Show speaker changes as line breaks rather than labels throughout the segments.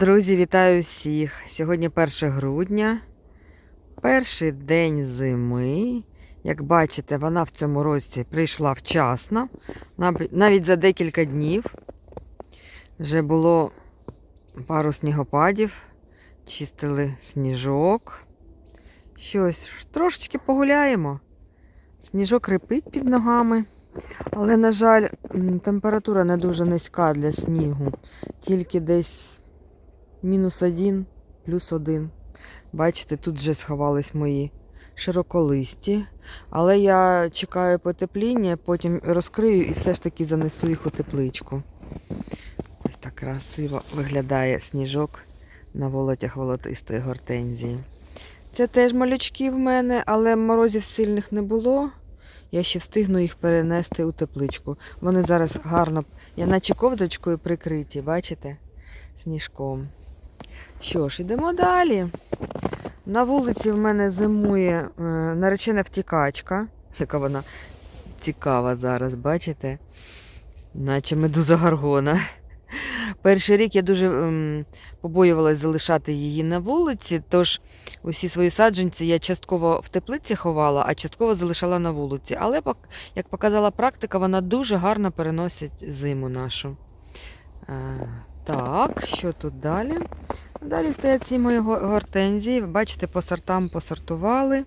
Друзі, вітаю всіх! Сьогодні 1 грудня, перший день зими. Як бачите, вона в цьому році прийшла вчасно, навіть за декілька днів. Вже було пару снігопадів, чистили сніжок. Щось, трошечки погуляємо. Сніжок рипить під ногами. Але, на жаль, температура не дуже низька для снігу. Тільки десь мінус один, плюс один. Бачите, тут вже сховались мої широколисті. Але я чекаю потепління, потім розкрию і все ж таки занесу їх у тепличку. Ось так красиво виглядає сніжок на волотях волотистої гортензії. Це теж малючки в мене, але морозів сильних не було. Я ще встигну їх перенести у тепличку. Вони зараз гарно, я наче ковдрочкою прикриті, бачите? Сніжком. Що ж, йдемо далі. На вулиці в мене зимує е, наречена втікачка. Яка вона цікава зараз, бачите? Наче медуза гаргона. Перший рік я дуже ем, побоювалась залишати її на вулиці, тож усі свої саджанці я частково в теплиці ховала, а частково залишала на вулиці. Але, як показала практика, вона дуже гарно переносить зиму нашу. Е, так, що тут далі? Далі стоять ці мої гортензії. Ви Бачите, по сортам посортували.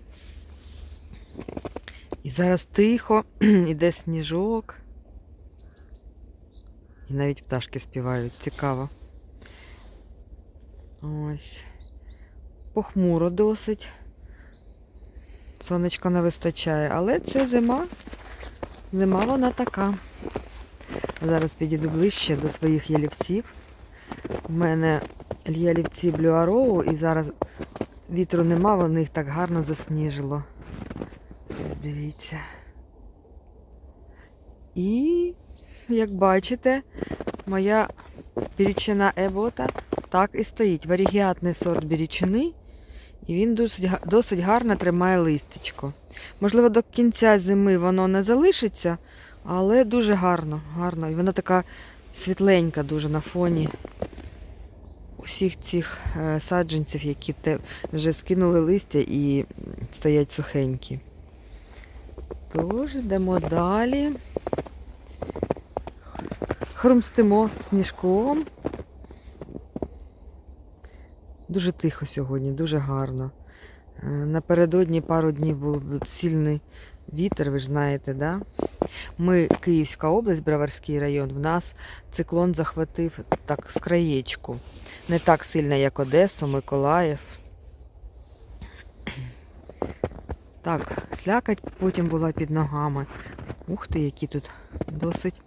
І зараз тихо іде сніжок. І навіть пташки співають. Цікаво. Ось. Похмуро досить. Сонечка не вистачає, але це зима. Зима вона така. Зараз підійду ближче до своїх ялівців. У мене ялівці блюароу і зараз вітру нема, вони їх так гарно засніжило. Дивіться. І, як бачите, моя бірючина Ебота так і стоїть. Варігіатний сорт бірючини. І він досить, досить гарно тримає листечко. Можливо, до кінця зими воно не залишиться, але дуже гарно, гарно. І вона така світленька дуже на фоні усіх цих е, саджанців, які вже скинули листя і стоять сухенькі. Тож, йдемо далі. Хрумстимо сніжком. Дуже тихо сьогодні, дуже гарно. Е, Напередодні пару днів був сильний вітер, ви ж знаєте, да? Ми, Київська область, Броварський район, в нас циклон захватив так з краєчку. Не так сильно, як Одесу, Миколаїв. Так, слякать потім була під ногами. Ух ти, який тут досить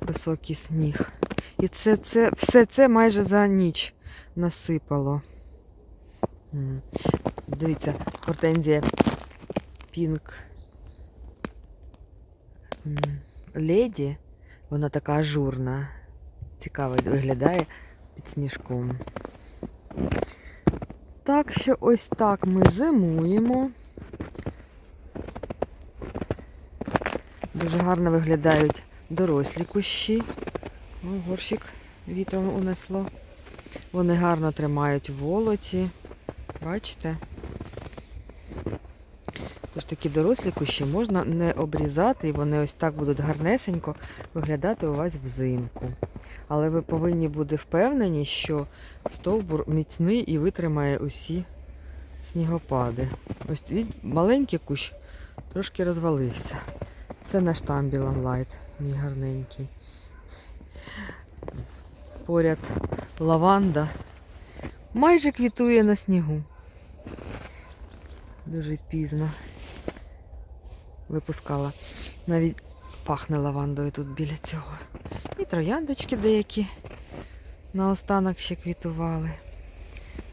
високий сніг. І це, це, все це майже за ніч насипало. Дивіться, гортензія Пінк Леді. Вона така ажурна. Цікаво виглядає під сніжком. Так що ось так ми зимуємо. Дуже гарно виглядають дорослі кущі. О, горщик вітром унесло. Вони гарно тримають волоті. Бачите? Такі дорослі кущі можна не обрізати, і вони ось так будуть гарнесенько виглядати у вас взимку. Але ви повинні бути впевнені, що стовбур міцний і витримає усі снігопади. Ось маленький кущ трошки розвалився. Це наш тамбілам лайт, мій гарненький. Поряд лаванда майже квітує на снігу. Дуже пізно випускала. Навіть пахне лавандою тут біля цього. І трояндочки деякі наостанок ще квітували.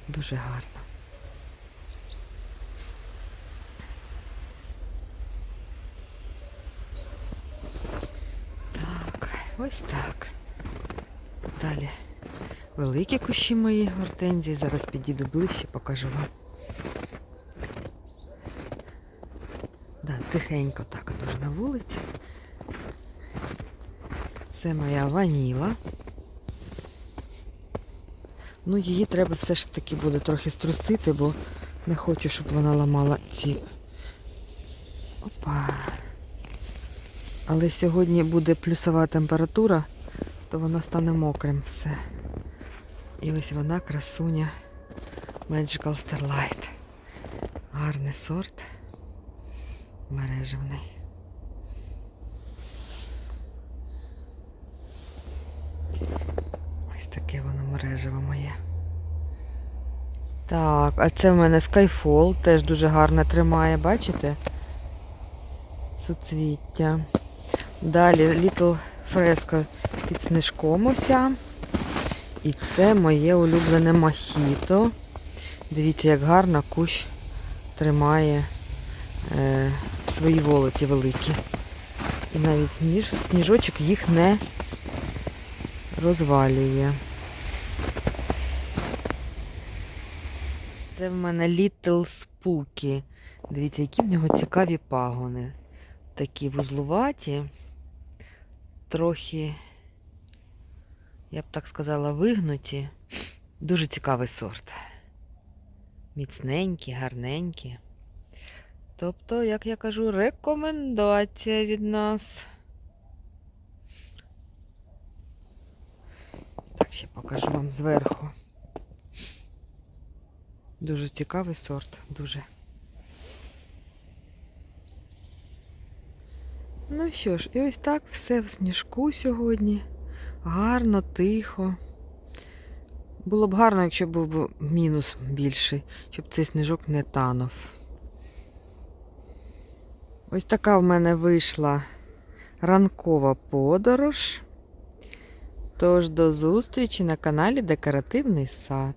Дуже гарно. Так, ось так. Далі великі кущі мої гортензії. Зараз підійду ближче, покажу вам. Тихенько так дуже на вулиці. Це моя ваніла. Ну, її треба все ж таки буде трохи струсити, бо не хочу, щоб вона ламала ці. Опа. Але сьогодні буде плюсова температура, то воно стане мокрим все. І ось вона, красуня Magical Starlight. Гарний сорт. Мережевний. Ось таке воно мережеве моє. Так, а це в мене Skyfall, теж дуже гарно тримає, бачите? Суцвіття. Далі Little Fresco під снижком уся. І це моє улюблене мохіто. Дивіться, як гарно кущ тримає е, свої волоті великі. І навіть сніж, сніжочок їх не розвалює. Це в мене Little Spooky. Дивіться, які в нього цікаві пагони. Такі вузлуваті, трохи, я б так сказала, вигнуті. Дуже цікавий сорт. Міцненькі, гарненькі. Тобто, як я кажу, рекомендація від нас. Так, ще покажу вам зверху. Дуже цікавий сорт, дуже. Ну що ж, і ось так все в сніжку сьогодні. Гарно, тихо. Було б гарно, якщо був мінус більший, щоб цей сніжок не танув. Ось така в мене вийшла ранкова подорож. Тож до зустрічі на каналі Декоративний сад.